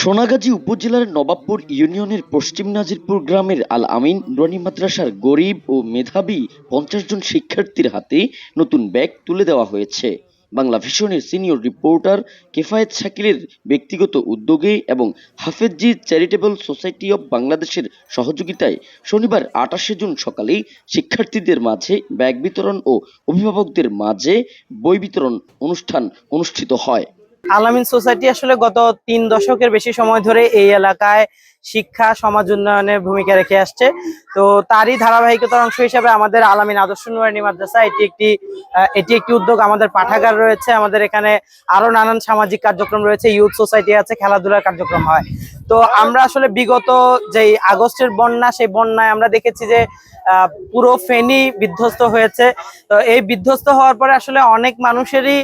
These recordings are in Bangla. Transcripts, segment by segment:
সোনাগাজী উপজেলার নবাবপুর ইউনিয়নের পশ্চিম নাজিরপুর গ্রামের আল আমিন নুরানি মাদ্রাসার গরিব ও মেধাবী পঞ্চাশ জন শিক্ষার্থীর হাতে নতুন ব্যাগ তুলে দেওয়া হয়েছে। বাংলা ভিশনের সিনিয়র রিপোর্টার কেফায়েত শাকিলের ব্যক্তিগত উদ্যোগে এবং হাফেজজি চ্যারিটেবল সোসাইটি অব বাংলাদেশের সহযোগিতায় শনিবার আটাশে জুন সকালেই শিক্ষার্থীদের মাঝে ব্যাগ বিতরণ ও অভিভাবকদের মাঝে বই বিতরণ অনুষ্ঠান অনুষ্ঠিত হয়। আলামিন সোসাইটি আসলে গত তিন দশকের বেশি সময় ধরে এই এলাকায় শিক্ষা, সমাজ উন্নয়নের ভূমিকা রেখে আসছে। তো তারই ধারাবাহিকতার অংশ হিসেবে আমাদের আলামিন আদর্শ নুরানি মাদ্রাসা, এটি একটি এটি একটি উদ্যোগ আমাদের পাঠাগার রয়েছে। আমাদের এখানে আরও নানান সামাজিক কার্যক্রম রয়েছে। ইউথ সোসাইটি আছে, খেলাধুলার কার্যক্রম হয়। তো আমরা আসলে বিগত যেই আগস্টের বন্যা, সেই বন্যায় আমরা দেখেছি যে পুরো ফেনী বিধ্বস্ত হয়েছে। তো এই বিধ্বস্ত হওয়ার পরে আসলে অনেক মানুষেরই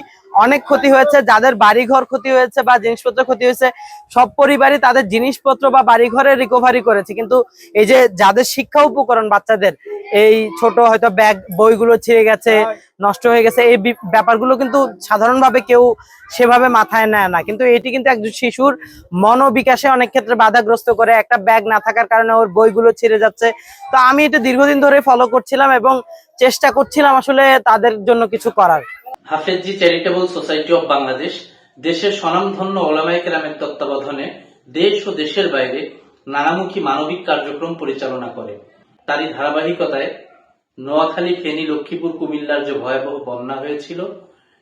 অনেক ক্ষতি হয়েছে, যাদের বাড়িঘর ক্ষতি হয়েছে বা জিনিসপত্র ক্ষতি হয়েছে, সব পরিবারই তাদের জিনিসপত্র বা বাড়িঘরের রিকভারি করেছে। কিন্তু এই যে যাদের শিক্ষা উপকরণ বাচ্চাদের, এই ছোট হয়তো ব্যাগ বইগুলো ছিঁড়ে গেছে, নষ্ট হয়ে গেছে, এই ব্যাপারগুলো কিন্তু সাধারণভাবে কেউ সেভাবে মাথায় নেয় না। কিন্তু এটি কিন্তু একজন শিশুর মনোবিকাশে অনেক ক্ষেত্রে বাধাগ্রস্ত করে, একটা ব্যাগ না থাকার কারণে ওর বইগুলো ছিঁড়ে যাচ্ছে। তো আমি এটা দীর্ঘদিন ধরে ফলো করছিলাম এবং চেষ্টা করছিলাম আসলে তাদের জন্য কিছু করার। Hafezi charitable society of Bangladesh দেশের স্বনামধন্য ওলামাই কেরামের তত্ত্বাবধানে দেশ ও দেশের বাইরে নানামুখী মানবিক কার্যক্রম পরিচালনা করে। তারই ধারাবাহিকতায় নোয়াখালী, ফেনী, লক্ষ্মীপুর, কুমিল্লার যে ভয়াবহ বন্যা হয়েছিল,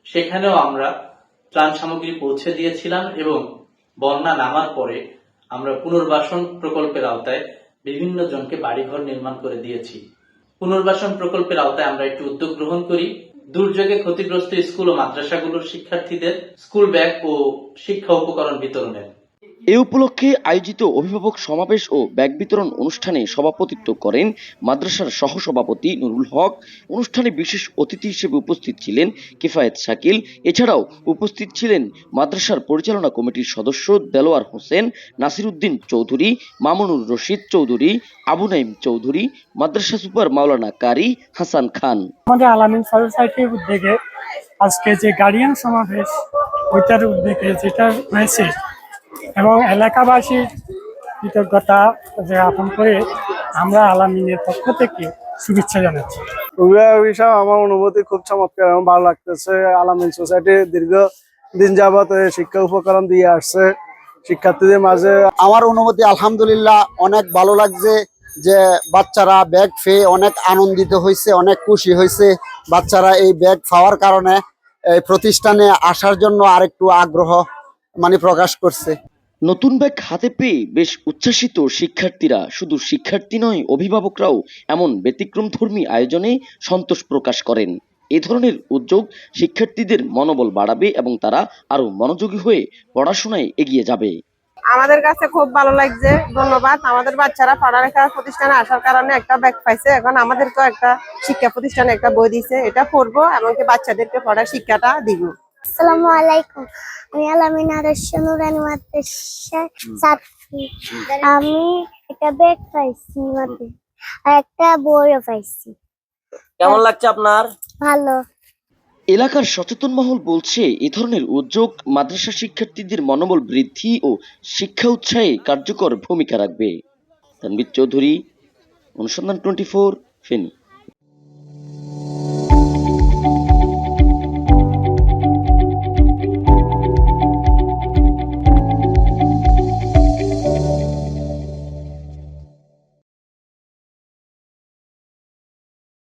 সেখানেও আমরা ত্রাণ সামগ্রী পৌঁছে দিয়েছিলাম এবং বন্যা নামার পরে আমরা পুনর্বাসন প্রকল্পের আওতায় বিভিন্ন জনকে বাড়িঘর নির্মাণ করে দিয়েছি। পুনর্বাসন প্রকল্পের আওতায় আমরা একটি উদ্যোগ গ্রহণ করি। দুর্যোগে ক্ষতিগ্রস্ত স্কুল ও মাদ্রাসাগুলোর শিক্ষার্থীদের স্কুল ব্যাগ ও শিক্ষা উপকরণ বিতরণের। এ উপলক্ষে আয়োজিত অভিভাবক সমাবেশ ও ব্যাগ বিতরণ অনুষ্ঠানে সভাপতিত্ব করেন মাদ্রাসার সহসভাপতি নুরুল হক। অনুষ্ঠানে বিশেষ অতিথি হিসেবে উপস্থিত ছিলেন কিফায়েত শাকিল। এছাড়াও উপস্থিত ছিলেন মাদ্রাসার পরিচালনা কমিটির সদস্য দেলোয়ার হোসেন, নাসিরুদ্দিন চৌধুরী, মামুনুর রশিদ চৌধুরী, আবু নাইম চৌধুরী, মাদ্রাসা সুপার মাওলানা কারি হাসান খান। আমাদের আলামিন সোসাইটির উদ্যোগে আজকে যে গার্ডিয়ান সমাবেশ, ওইটার উদ্যোগে যেটা হয়েছে এবং এলাকাবাসীর কৃতজ্ঞতা জ্ঞাপন করে আমরা আলামিনের পক্ষ থেকে শুভেচ্ছা জানাচ্ছি। হিসাবে আমার অনুভূতি খুব চমৎকার এবং ভালো লাগতেছে। আলামিন সোসাইটি দীর্ঘ দিন যাবত এই শিক্ষা উপকরণ দিয়ে আসছে। শিক্ষার্থীদের মাঝে আমার অনুভূতি আলহামদুলিল্লাহ অনেক ভালো লাগছে যে বাচ্চারা ব্যাগ পেয়ে অনেক আনন্দিত হয়েছে অনেক খুশি হয়েছে। বাচ্চারা এই ব্যাগ পাওয়ার কারণে এই প্রতিষ্ঠানে আসার জন্য আরেকটু আগ্রহ মানে প্রকাশ করছে। নতুন ব্যাগ হাতে পেয়ে বেশ উচ্ছ্বাসিত শিক্ষার্থীরা, শুধু শিক্ষার্থী নয়, অভিভাবকরাও এমন ব্যতিক্রমধর্মী আয়োজনে সন্তোষ প্রকাশ করেন। এ ধরনের উদ্যোগ শিক্ষার্থীদের মনোবল বাড়াবে এবং তারা আরও মনোযোগী হয়ে পড়াশোনায় এগিয়ে যাবে। আমাদের কাছে খুব ভালো লাগছে, ধন্যবাদ। আমাদের বাচ্চারা পড়ালেখার প্রতিষ্ঠানে আসার কারণে একটা ব্যাগ পাইছে, এখন আমাদেরকেও একটা শিক্ষা প্রতিষ্ঠানে একটা বই দিছে এটা পড়ব এমনকি বাচ্চাদেরকে পড়ার শিক্ষাটা দিব। আসসালামু আলাইকুম। আমি আলামিন আদর্শ নুরানি মাদ্রাসার ছাত্রী। আমি একটা ব্যাগ পাইছি মাত্র। আর একটা বইও পাইছি। কেমন লাগছে আপনার? ভালো। এলাকার সচেতন মহল বলছে এ ধরনের উদ্যোগ মাদ্রাসা শিক্ষার্থীদের মনোবল বৃদ্ধি ও শিক্ষা উৎসাহে কার্যকর ভূমিকা রাখবে। তানবির চৌধুরী অনুসন্ধান টোয়েন্টি ফোর ফেনী।